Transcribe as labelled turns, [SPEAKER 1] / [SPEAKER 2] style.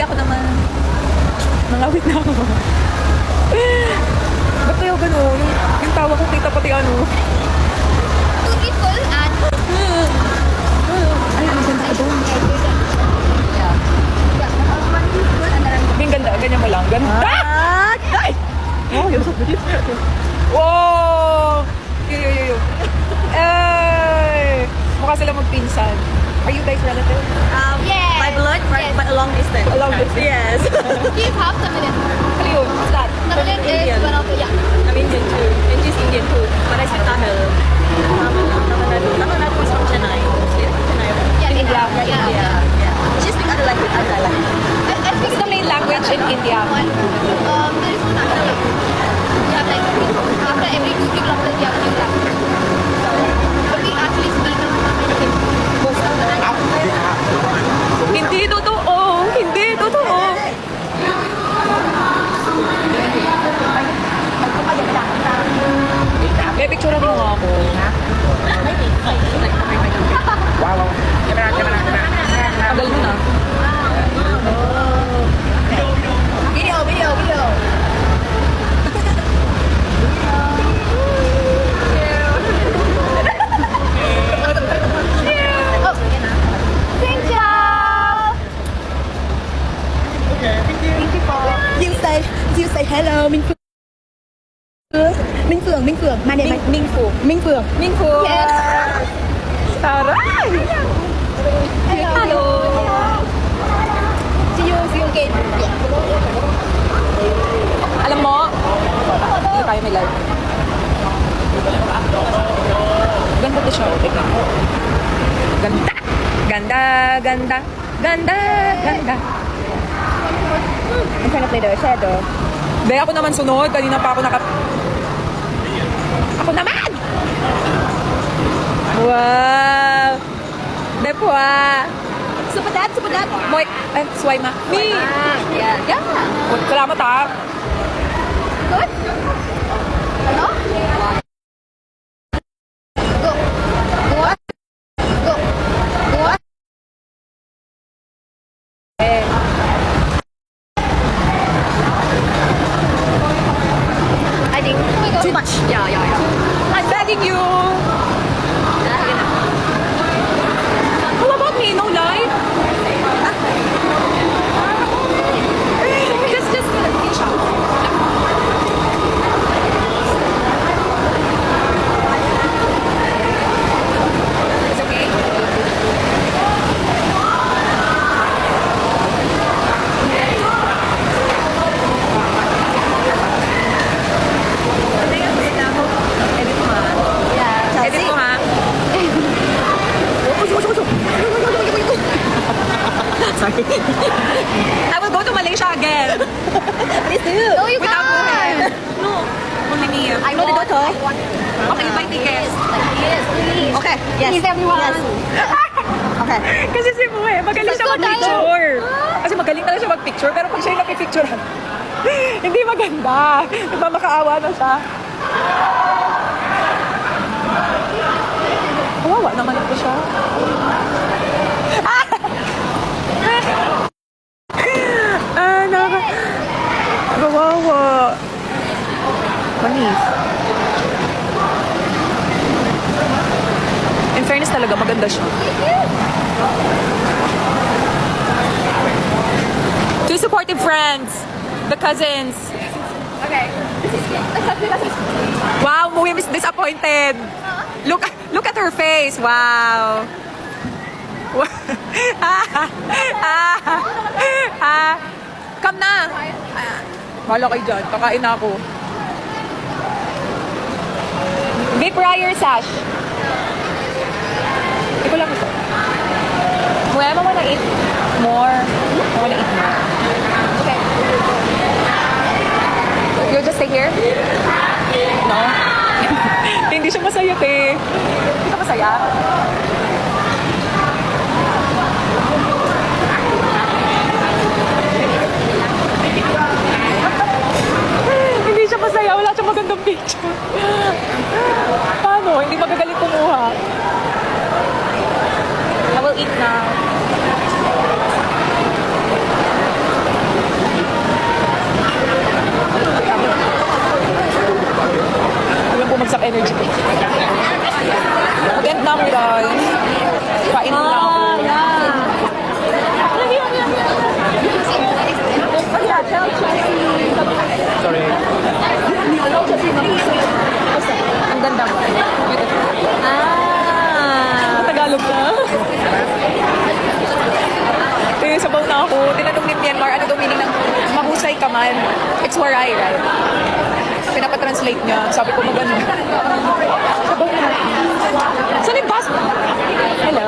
[SPEAKER 1] Baby, ako naman. Nangawit na ako. Ba't kayo ganun? Yung, yung tawa ko kita pati ano.
[SPEAKER 2] To be full and
[SPEAKER 1] Ay, ang ganda ka doon.
[SPEAKER 2] yeah. Yeah.
[SPEAKER 1] Yung ganda, ganyan mo lang. Ganda! Ay! Oh, sa bilis. Wow! Yo, yo, yo, yo. Ay! Mukha sila magpinsan. Are you guys relative?
[SPEAKER 3] Um,
[SPEAKER 2] Yes.
[SPEAKER 3] By blood, right,
[SPEAKER 2] Yes.
[SPEAKER 3] but a long distance.
[SPEAKER 1] A long distance.
[SPEAKER 3] Yes.
[SPEAKER 2] You have Tamilian?
[SPEAKER 1] Ano yun? What's that?
[SPEAKER 2] Tamilian is
[SPEAKER 3] Indian.
[SPEAKER 2] one of the yeah.
[SPEAKER 3] I'm Indian too, and she's Indian too. But I speak Tamil. Tamil, Tamil, Tamil, Tamil is from Chennai. Yeah, Chennai.
[SPEAKER 2] Yeah,
[SPEAKER 1] India.
[SPEAKER 2] Yeah. yeah.
[SPEAKER 3] Yeah, yeah. She speak other language, other language.
[SPEAKER 2] I, I speak
[SPEAKER 1] the main language in India?
[SPEAKER 2] one. Um, there is no. You have like after every two kilometers you
[SPEAKER 3] hello, Minh Phương. Minh Phương, Minh Phương. My name is
[SPEAKER 1] Ming Fu.
[SPEAKER 3] Minh Phương.
[SPEAKER 1] Ming Fu.
[SPEAKER 2] Yes.
[SPEAKER 1] Taray! Hello.
[SPEAKER 2] See you, see you again.
[SPEAKER 1] Alam mo, hindi tayo may live. Ganda to siya. Mo. Ganda! Ganda, ganda, ganda, ganda.
[SPEAKER 3] I'm trying to play the shadow.
[SPEAKER 1] Be, ako naman sunod. Kanina pa ako naka... Ako naman! Wow! Depwa!
[SPEAKER 2] Super dad, super dad.
[SPEAKER 1] Moy, eh, sway ma. Me!
[SPEAKER 2] Yeah. Yeah.
[SPEAKER 1] Salamat ha.
[SPEAKER 2] Good. Hello? I
[SPEAKER 1] will go to Malaysia again.
[SPEAKER 3] Please do.
[SPEAKER 2] No, you
[SPEAKER 1] Without
[SPEAKER 2] can't.
[SPEAKER 1] No. Only me.
[SPEAKER 3] I know the daughter.
[SPEAKER 1] Okay, buy tickets.
[SPEAKER 2] Yes, please.
[SPEAKER 3] Okay. Yes.
[SPEAKER 2] Please, everyone.
[SPEAKER 3] Yes. Okay.
[SPEAKER 1] Kasi si Buhay, magaling siya
[SPEAKER 2] go
[SPEAKER 1] mag-picture. Kasi magaling talaga siya mag-picture, pero pag siya yung napipicturean, hindi maganda. Nagmamakaawa na siya. Kawawa naman ito siya. Ah, naka... Kawawa. Manis. In fairness talaga, maganda siya. Two supportive friends. The cousins.
[SPEAKER 2] Okay.
[SPEAKER 1] Wow, Muhim is disappointed. Look, look at her face. Wow. Come na. Wala kayo dyan. Kakain na ako. Vic Ryer Sash. Ito lang ito. Muya, I wanna eat more. I wanna eat more.
[SPEAKER 2] Maganda
[SPEAKER 1] ang guys. Pain lang ah, ako. Sorry. Ang ganda mo. Beautiful. Ah, Tagalog na. Tingin sabaw na ako. Tinanong ni Myanmar, ano daw meaning ng mahusay ka man? It's warai, right? Pinapatranslate niya. Sabi ko maganda. Saan yung bus? Hello.